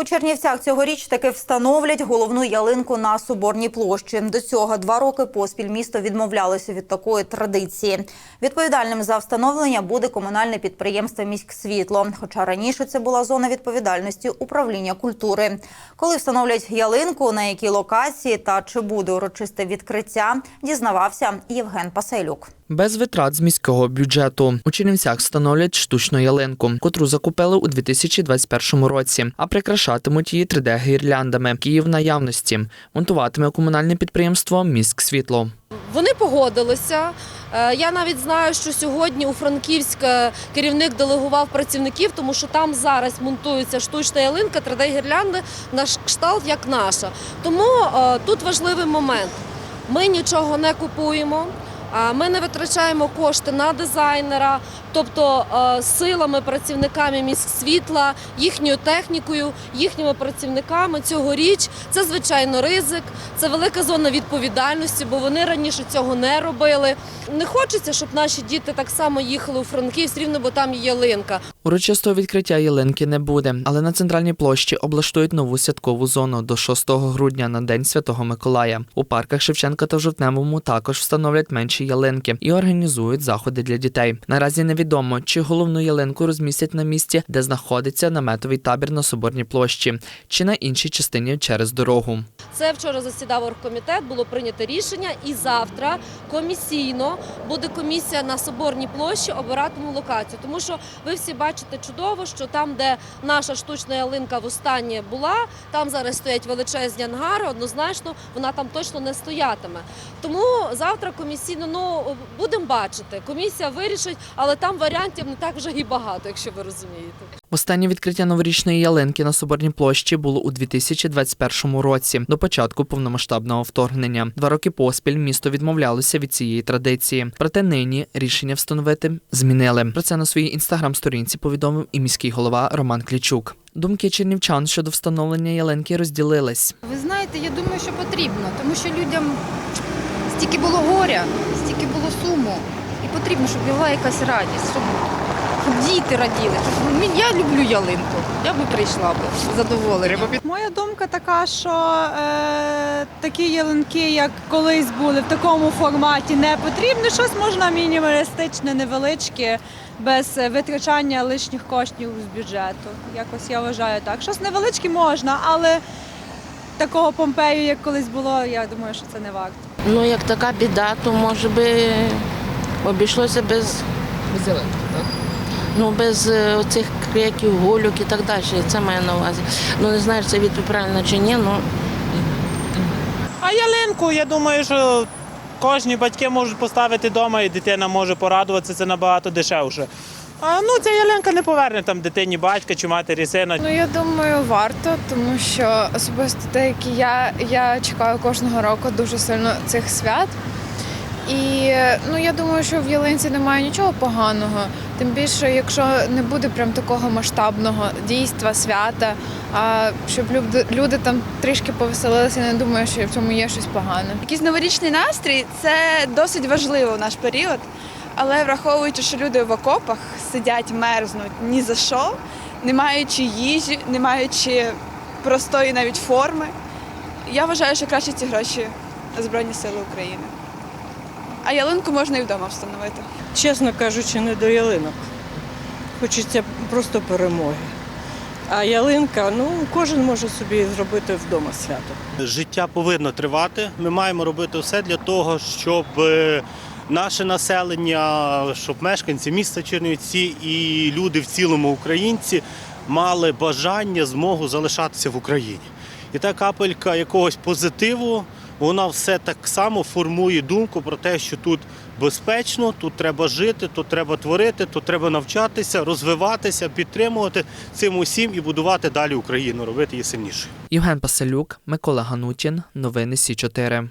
У Чернівцях цьогоріч таки встановлять головну ялинку на Соборній площі. До цього два роки поспіль місто відмовлялося від такої традиції. Відповідальним за встановлення буде комунальне підприємство «Міськсвітло», хоча раніше це була зона відповідальності управління культури. Коли встановлять ялинку, на якій локації та чи буде урочисте відкриття, дізнавався Євген Пасейлюк. Без витрат з міського бюджету у Чернівцях встановлять штучну ялинку, котру закупили у 2021 році, а прикрашатимуть її 3D-гірляндами. Київ наявності монтуватиме комунальне підприємство Міськ світло. Вони погодилися. Е, Я навіть знаю, що сьогодні у Франківськ е, керівник делегував працівників, тому що там зараз монтується штучна ялинка, 3D-гірлянди на кшталт як наша. Тому е, тут важливий момент. Ми нічого не купуємо. Ми не витрачаємо кошти на дизайнера, тобто е, силами працівниками міськ світла, їхньою технікою, їхніми працівниками цьогоріч. Це звичайно ризик, це велика зона відповідальності, бо вони раніше цього не робили. Не хочеться, щоб наші діти так само їхали у Франківськ, рівно, бо там є ялинка. Урочистого відкриття ялинки не буде, але на центральній площі облаштують нову святкову зону до 6 грудня на День Святого Миколая. У парках Шевченка та Жовтневому також встановлять менші ялинки і організують заходи для дітей. Наразі невідомо, чи головну ялинку розмістять на місці, де знаходиться наметовий табір на Соборній площі, чи на іншій частині через дорогу. Це вчора засідав оргкомітет, було прийнято рішення, і завтра комісійно буде комісія на Соборній площі обиратиме локацію. Тому що ви всі бачите чудово, що там, де наша штучна ялинка востаннє була, там зараз стоять величезні ангари. Однозначно, вона там точно не стоятиме. Тому завтра комісійно ну будемо бачити. Комісія вирішить, але там варіантів не так вже і багато, якщо ви розумієте. Останнє відкриття новорічної ялинки на Соборній площі було у 2021 році, до початку повномасштабного вторгнення. Два роки поспіль місто відмовлялося від цієї традиції. Проте нині рішення встановити змінили. Про це на своїй інстаграм-сторінці повідомив і міський голова Роман Клічук. Думки чернівчан щодо встановлення ялинки розділились. Ви знаєте, я думаю, що потрібно, тому що людям стільки було горя, стільки було суму. І потрібно, щоб була якась радість, щоб, діти раділи. Я люблю ялинку. Я би прийшла б з задоволенням. Моя думка така, що е, такі ялинки, як колись були, в такому форматі не потрібні. Щось можна мінімалістичне, невеличке, без е, витрачання лишніх коштів з бюджету. Якось я вважаю так. Щось невеличке можна, але такого помпею, як колись було, я думаю, що це не варто. Ну, як така біда, то може би обійшлося без. Без так? Ну, без е, оцих криків, гулюк і так далі. Це маю на увазі. Ну, не знаю, це відповідь правильно чи ні, ну А ялинку, я думаю, що кожні батьки можуть поставити вдома і дитина може порадуватися, це набагато дешевше. А ну ця ялинка не поверне там дитині батька чи матері сина. Ну я думаю, варто, тому що особисто те, як і я, я чекаю кожного року дуже сильно цих свят. І ну я думаю, що в ялинці немає нічого поганого. Тим більше, якщо не буде прям такого масштабного дійства, свята, а щоб люди, люди там трішки повеселилися, не думаю, що в цьому є щось погане. Якийсь новорічний настрій це досить важливо в наш період. Але враховуючи, що люди в окопах сидять, мерзнуть ні за що, не маючи їжі, не маючи простої навіть форми, я вважаю, що краще ці гроші на Збройні Сили України. А ялинку можна і вдома встановити. чесно кажучи, не до ялинок. Хочеться просто перемоги. А ялинка, ну кожен може собі зробити вдома свято. Життя повинно тривати. Ми маємо робити все для того, щоб е, наше населення, щоб мешканці міста Чернівці і люди в цілому українці мали бажання, змогу залишатися в Україні. І та капелька якогось позитиву, вона все так само формує думку про те, що тут безпечно, тут треба жити, тут треба творити, тут треба навчатися, розвиватися, підтримувати цим усім і будувати далі Україну, робити її сильнішою. Євген Паселюк, Микола Ганутін. Новини Сі 4